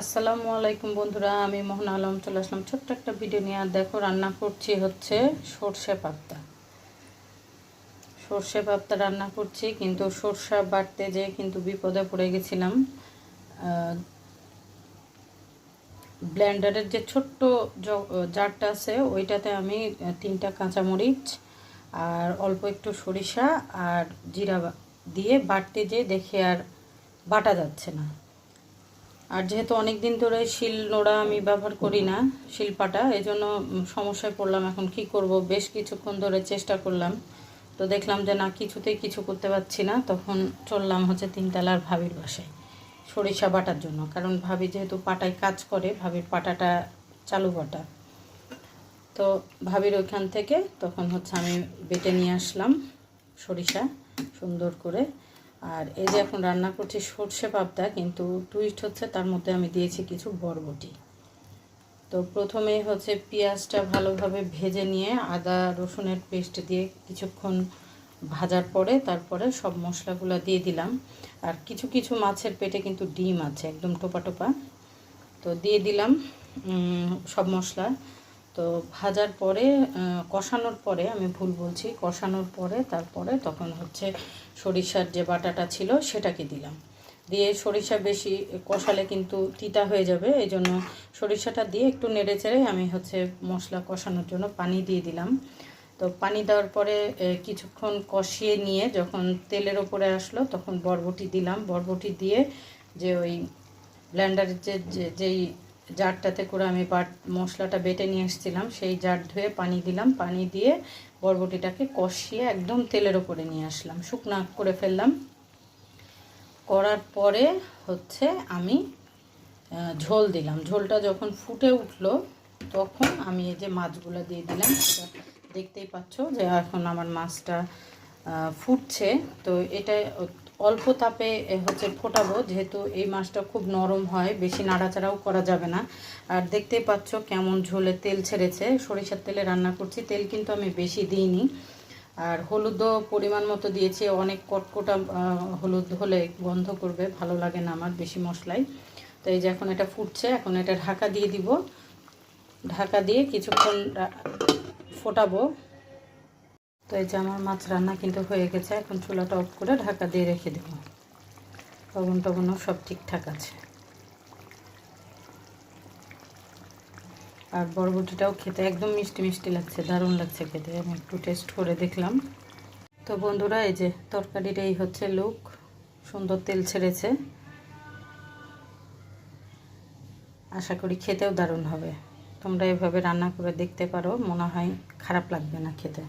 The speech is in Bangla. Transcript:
আসসালামু আলাইকুম বন্ধুরা, আমি মোহন আলম চলে আসলাম ছোট্ট একটা ভিডিও নিয়ে। আর দেখো, রান্না করছি হচ্ছে সর্ষে পাপ্তা সর্ষে পাপ্তা রান্না করছি, কিন্তু সর্ষা বাটতে যে কিন্তু বিপদে পড়ে গেছিলাম। ব্লেন্ডারের যে ছোট্ট জারটা আছে, ওইটাতে আমি তিনটা কাঁচামরিচ আর অল্প একটু সরিষা আর জিরা দিয়ে বাটতে যে দেখে আর বাটা যাচ্ছে না। আর যেহেতু অনেক দিন ধরে শিল নোড়া আমি ব্যবহার করি না, শিলপাটা এই জন্য সমস্যায় পড়লাম। এখন কি করব? বেশ কিছুক্ষণ ধরে চেষ্টা করলাম। তো দেখলাম যে না, কিছুতেই কিছু করতে পারছি না। তখন চললাম হচ্ছে তিনতলার ভাবির বাসায় সরিষা বাটার জন্য। কারণ ভাবি যেহেতু পাটায় কাজ করে, ভাবির পাটাটা চালু বাটা। তো ভাবির ওইখান থেকে তখন হচ্ছে আমি বেটে নিয়ে আসলাম সরিষা সুন্দর করে। আর এই যে এখন রান্না করছি সর্ষে পাবদা, কিন্তু টুইস্ট হচ্ছে তার মধ্যে আমি দিয়েছি কিছু বরবটি। তো প্রথমে হচ্ছে পেঁয়াজটা ভালোভাবে ভেজে নিয়ে আদা, রসুনের পেস্ট দিয়ে কিছুক্ষণ ভাজার পরে তারপরে সব মশলাগুলো দিয়ে দিলাম। আর কিছু কিছু মাছের পেটে কিন্তু ডিম আছে, একদম টোপা টোপা। তো দিয়ে দিলাম সব মশলা। তো ভাজার পরে কষানোর পরে আমি ভুল বলছি, কষানোর পরে তারপরে তখন হচ্ছে সরিষার যে বাটাটা ছিল সেটাকে দিলাম। দিয়ে সরিষা বেশি কষালে কিন্তু তিতা হয়ে যাবে এই জন্য সরিষাটা দিয়ে একটু নেড়ে চেড়ে আমি হচ্ছে মশলা কষানোর জন্য পানি দিয়ে দিলাম। তো পানি দেওয়ার পরে কিছুক্ষণ কষিয়ে নিয়ে যখন তেলের ওপরে আসলো তখন বরবটি দিলাম। বরবটি দিয়ে যে ওই ব্লেন্ডারের যে, যে- যেই জারটাতে করে আমি বাট মশলাটা বেটে নিয়ে এসেছিলাম। সেই জার ধুয়ে পানি দিলাম। পানি দিয়ে বরবটিটাকে কষিয়ে একদম তেলের ওপরে নিয়ে আসলাম। শুকনা করে ফেললাম। করার পরে হচ্ছে আমি ঝোল দিলাম। ঝোলটা যখন ফুটে উঠল, তখন আমি এই যে মাছগুলো দিয়ে দিলাম। দেখতেই পাচ্ছ যে এখন আমার মাছটা ফুটছে। তো এটা অল্প তাপে হচ্ছে ফোটাবো, যেহেতু এই মাছটা খুব নরম হয়, বেশি নাড়াচাড়াও করা যাবে না। আর দেখতেই পাচ্ছ কেমন ঝোলে তেল ছেড়েছে। সরিষার তেলে রান্না করছি, তেল কিন্তু আমি বেশি দিইনি। আর হলুদও পরিমাণ মতো দিয়েছি, অনেক কটকটা হলুদ হলে গন্ধ করবে, ভালো লাগে না আমার বেশি মশলাই তো এই যে এখন এটা ফুটছে, এখন এটা ঢাকা দিয়ে দিব। ঢাকা দিয়ে কিছুক্ষণ ফোটাবো। তো এই যে আমার মাছ রান্না কিন্তু হয়ে গেছে, এখন চুলাটা অফ করে ঢাকা দিয়ে রেখে দেবো। লবণ টবনও সব ঠিকঠাক আছে। আর বরবটিটাও খেতে একদম মিষ্টি মিষ্টি লাগছে, দারুণ লাগছে খেতে, আমি একটু টেস্ট করে দেখলাম। তো বন্ধুরা, এই যে তরকারির এই হচ্ছে লুক, সুন্দর তেল ছেড়েছে। আশা করি খেতেও দারুণ হবে। তোমরা এভাবে রান্না করে দেখতে পারো, মনে হয় খারাপ লাগবে না খেতে।